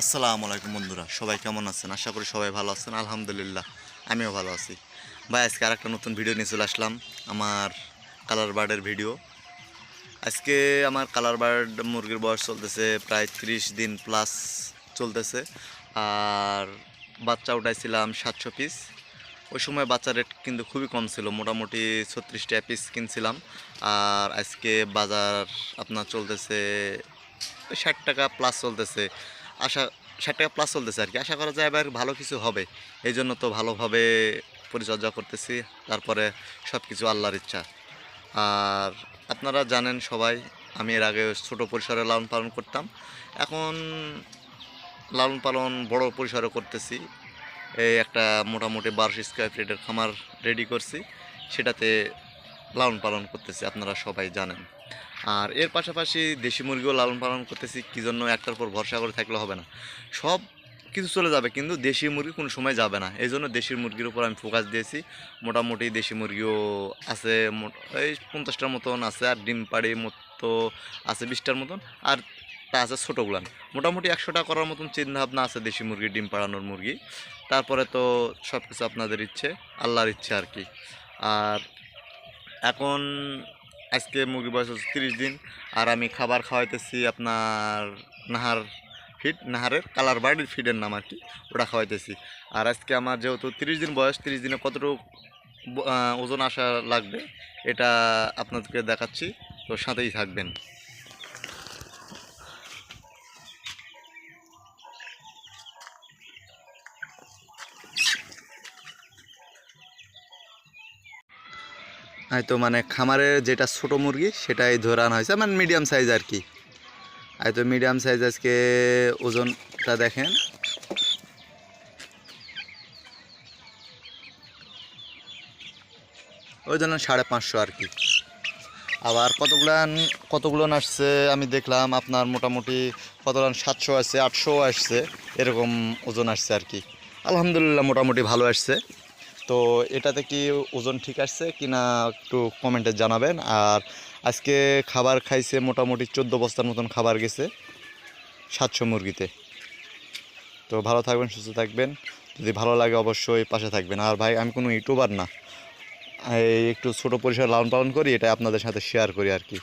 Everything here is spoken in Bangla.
আসসালামু আলাইকুম বন্ধুরা, সবাই কেমন আছেন? আশা করি সবাই ভালো আছেন, আলহামদুলিল্লাহ, আমিও ভালো আছি। ভাই, আজকে আর একটা নতুন ভিডিও নিয়ে চলে আসলাম, আমার কালার বার্ডের ভিডিও আজকে আমার কালার বার্ড মুরগির বয়স চলতেছে প্রায় ত্রিশ দিন প্লাস চলতেছে, আর বাচ্চা উঠাইছিলাম সাতশো পিস ওই সময় বাচ্চা রেট কিন্তু খুবই কম ছিল, মোটামুটি ছত্রিশটা পিস কিনছিলাম, আর আজকে বাজার আপনার চলতেছে ষাট টাকা প্লাস চলতেছে। আশা, ষাট টাকা প্লাস চলতেছে আর কি আশা করা যায় এবার ভালো কিছু হবে। এই জন্য তো ভালোভাবে পরিচর্যা করতেছি। তারপরে সব কিছু আল্লাহর ইচ্ছা। আর আপনারা জানেন সবাই, আমি এর আগে ছোট পরিসরে লালন পালন করতাম। এখন লালন পালন বড় পরিসরে করতেছি। এই একটা মোটামুটি বারোশো স্কোয়ার ফিটের খামার রেডি করছি। সেটাতে লালন পালন করতেছি, আপনারা সবাই জানেন। আর এর পাশাপাশি দেশি মুরগিও লালন পালন করতেছি, কী জন্য একটার পর ভরসা করে থাকলে হবে না। সব কিছু চলে যাবে, কিন্তু দেশি মুরগি কোনো সময় যাবে না। এই জন্য দেশি মুরগির উপর আমি ফোকাস দিয়েছি। মোটামুটি দেশি মুরগিও আছে এই পঞ্চাশটার মতন আছে, আর ডিম পাড়ি মতো আছে, বিশটার মতন। আর তা আছে ছোটোগুলান। মোটামুটি একশোটা করার মতন চিন্তা ভাবনা আছে দেশি মুরগি, ডিম পাড়ানোর মুরগি। তারপরে তো সব কিছু আপনাদের ইচ্ছে, আল্লাহর ইচ্ছে আর কি। আর এখন আজকে মুরগি বয়স হচ্ছে তিরিশ দিন, আর আমি খাবার খাওয়াইতেছি আপনার নাহার ফিড নাহারের কালার বাড়ির ফিডের নাম আর কি ওটা খাওয়াইতেছি। আর আজকে আমার যেহেতু তিরিশ দিন বয়স, তিরিশ দিনে কতটুকু ওজন আসা লাগবে, এটা আপনাদেরকে দেখাচ্ছি, তো সাথেই থাকবেন। এই তো মানে খামারে যেটা ছোট মুরগি, সেটাই ধরে আনা হয়েছে। মানে মিডিয়াম সাইজ আর কি। এই তো মিডিয়াম সাইজ আজকে ওজনটা দেখেন। ওই জন্য সাড়ে পাঁচশো আর কি। আবার কতগুলান কতগুলো আসছে আমি দেখলাম, আপনার মোটামুটি কতগুলান সাতশো আসছে আটশো আসছে, এরকম ওজন আসছে আর কি। আলহামদুলিল্লাহ মোটামুটি ভালো আসছে। তো এটাতে কি ওজন ঠিক আসছে কি না একটু কমেন্টে জানাবেন। আর আজকে খাবার খাইছে মোটামুটি চোদ্দ বস্তার মতন খাবার গেছে সাতশো মুরগিতে। তো ভালো থাকবেন, সুস্থ থাকবেন। যদি ভালো লাগে অবশ্যই পাশে থাকবেন। আর ভাই, আমি কোনো ইউটিউবার না। এই একটু ছোটো পরিসরে লালন পালন করি এটা আপনাদের সাথে শেয়ার করি আর কি।